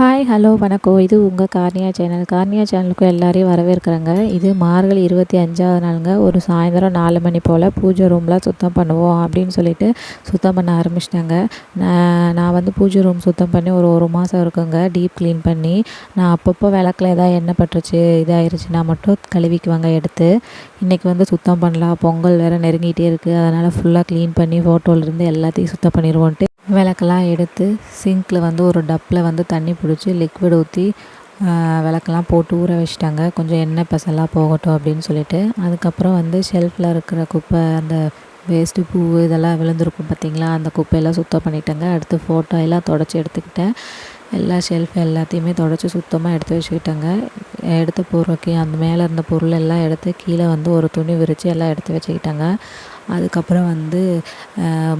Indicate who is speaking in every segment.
Speaker 1: Hi hello வணக்கம். இது உங்கள் கார்னியா சேனல். கார்னியா சேனலுக்கு எல்லாரையும் வரவேற்கிறேங்க. இது மார்கழி இருபத்தி அஞ்சாவது நாளுங்க. ஒரு சாயந்தரம் நாலு மணி போல் பூஜை ரூம்லாம் சுத்தம் பண்ணுவோம் அப்படின்னு சொல்லிட்டு சுத்தம் பண்ண ஆரம்பிச்சிட்டாங்க. நான் நான் வந்து பூஜை ரூம் சுத்தம் பண்ணி ஒரு ஒரு மாதம் இருக்குங்க. டீப் க்ளீன் பண்ணி நான் அப்பப்போ விளக்கில் எதாவது எண்ணெய் பட்டுருச்சு இதாயிருச்சுன்னா மட்டும் கழுவிக்குவாங்க எடுத்து. இன்றைக்கி வந்து சுத்தம் பண்ணலாம். பொங்கல் வேறு நெருங்கிட்டே இருக்குது அதனால் ஃபுல்லாக க்ளீன் பண்ணி ஃபோட்டோலேருந்து எல்லாத்தையும் சுத்தம் பண்ணிடுவோன்ட்டு. விளக்கெல்லாம் எடுத்து சிங்க்கில் வந்து ஒரு டப்பில் வந்து தண்ணி பிடிச்சி லிக்விட் ஊற்றி விளக்கெல்லாம் போட்டு ஊற வச்சுட்டாங்க. கொஞ்சம் எண்ணெய் பசெல்லாம் போகட்டும் அப்படின்னு சொல்லிட்டு. அதுக்கப்புறம் வந்து ஷெல்ஃபில் இருக்கிற குப்பை அந்த வேஸ்ட்டு பூ இதெல்லாம் விழுந்திருக்கும் பார்த்திங்களா அந்த குப்பையெல்லாம் சுத்தம் பண்ணிட்டேங்க. அடுத்து ஃபோட்டோ எல்லாம் தொடச்சி எடுத்துக்கிட்டேன். எல்லா ஷெல்ஃப் எல்லாத்தையுமே தொடச்சி சுத்தமாக எடுத்து வச்சுக்கிட்டேங்க. எடுத்த பொருளுக்கு அந்த மேலே இருந்த பொருள் எல்லாம் எடுத்து கீழே வந்து ஒரு துணி விரித்து எல்லாம் எடுத்து வச்சுக்கிட்டேங்க. அதுக்கப்புறம் வந்து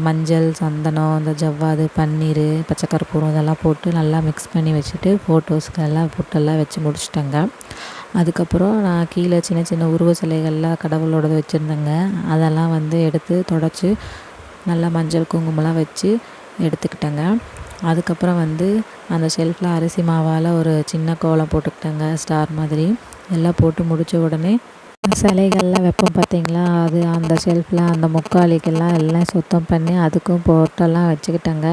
Speaker 1: மஞ்சள் சந்தனம் இந்த ஜவ்வாது பன்னீர் பச்சைக்கருப்பூரம் இதெல்லாம் போட்டு நல்லா மிக்ஸ் பண்ணி வச்சுட்டு ஃபோட்டோஸ்க்கு எல்லாம் பொட்டெல்லாம் வச்சு முடிச்சிட்டேங்க. அதுக்கப்புறம் நான் கீழே சின்ன சின்ன உருவ சிலைகள்லாம் கடவுளோடது வச்சுருந்தேங்க. அதெல்லாம் வந்து எடுத்து தொடச்சி நல்லா மஞ்சள் குங்குமம்லாம் வச்சு எடுத்துக்கிட்டேங்க. அதுக்கப்புறம் வந்து அந்த ஷெல்ஃபில் அரிசி மாவால் ஒரு சின்ன கோலம் போட்டுக்கிட்டேங்க ஸ்டார் மாதிரி. எல்லாம் போட்டு முடித்த உடனே சிலைகள்லாம் வைப்போம் பார்த்தீங்களா அது அந்த ஷெல்ஃபில் அந்த முக்காலிக்கெல்லாம் எல்லாம் சுத்தம் பண்ணி அதுக்கும் பொட்டெல்லாம் வச்சுக்கிட்டேங்க.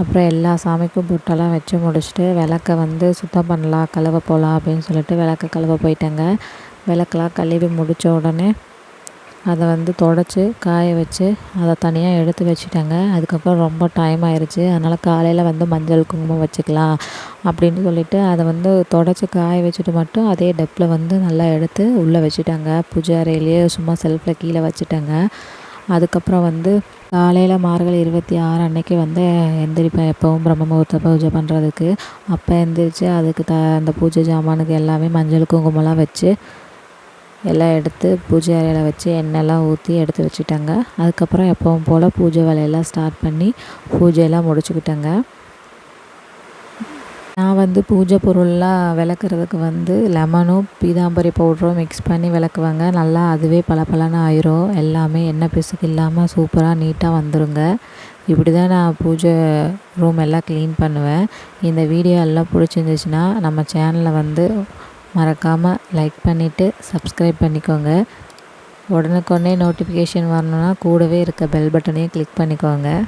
Speaker 1: அப்புறம் எல்லா சாமிக்கும் பொட்டெல்லாம் வச்சு முடிச்சுட்டு விளக்க வந்து சுத்தம் பண்ணலாம் கழுவ போகலாம் அப்படின்னு சொல்லிட்டு விளக்க கழுவ போயிட்டேங்க. விளக்கெலாம் கழுவி முடித்த உடனே அதை வந்து தொடச்சி காய வச்சு அதை தனியாக எடுத்து வச்சுட்டேங்க. அதுக்கப்புறம் ரொம்ப டைம் ஆயிடுச்சு அதனால் காலையில் வந்து மஞ்சள் குங்குமம் வச்சுக்கலாம் அப்படின்னு சொல்லிட்டு அதை வந்து தொடச்சி காய வச்சுட்டு மட்டும் அதே டப்பில் வந்து நல்லா எடுத்து உள்ளே வச்சுட்டாங்க. பூஜை அறையிலேயே சும்மா செல்ஃபில் கீழே வச்சுட்டாங்க. அதுக்கப்புறம் வந்து காலையில் மார்கழி இருபத்தி ஆறு அன்னைக்கு வந்து எந்திரிப்பேன் எப்போவும் பிரம்ம முகூர்த்த பூஜை பண்ணுறதுக்கு அப்போ எந்திரிச்சு அதுக்கு த அந்த பூஜை ஜாமானுக்கு எல்லாமே மஞ்சள் குங்குமம்லாம் வச்சு எல்லாம் எடுத்து பூஜை அறையில் வச்சு எண்ணெய்லாம் ஊற்றி எடுத்து வச்சுட்டாங்க. அதுக்கப்புறம் எப்பவும் போல் பூஜை வேலையெல்லாம் ஸ்டார்ட் பண்ணி பூஜையெல்லாம் முடிச்சுக்கிட்டேங்க. நான் வந்து பூஜை பொருள்லாம் விளக்குறதுக்கு வந்து லெமனும் பீதாம்பரி பவுடரும் மிக்ஸ் பண்ணி விளக்குவாங்க. நல்லா அதுவே பளபளன்னு ஆயிரும். எல்லாமே எண்ணெய் பிசுக்கு இல்லாமல் சூப்பராக நீட்டாக வந்துருங்க. இப்படி தான் நான் பூஜை ரூம் எல்லாம் க்ளீன் பண்ணுவேன். இந்த வீடியோ எல்லாம் பிடிச்சிருந்துச்சுன்னா நம்ம சேனலை வந்து மறக்காமல் லைக் பண்ணிவிட்டு சப்ஸ்கிரைப் பண்ணிக்கோங்க. உடனுக்குடனே நோட்டிஃபிகேஷன் வரணுன்னா கூடவே இருக்க பெல் பட்டனையும் கிளிக் பண்ணிக்கோங்க.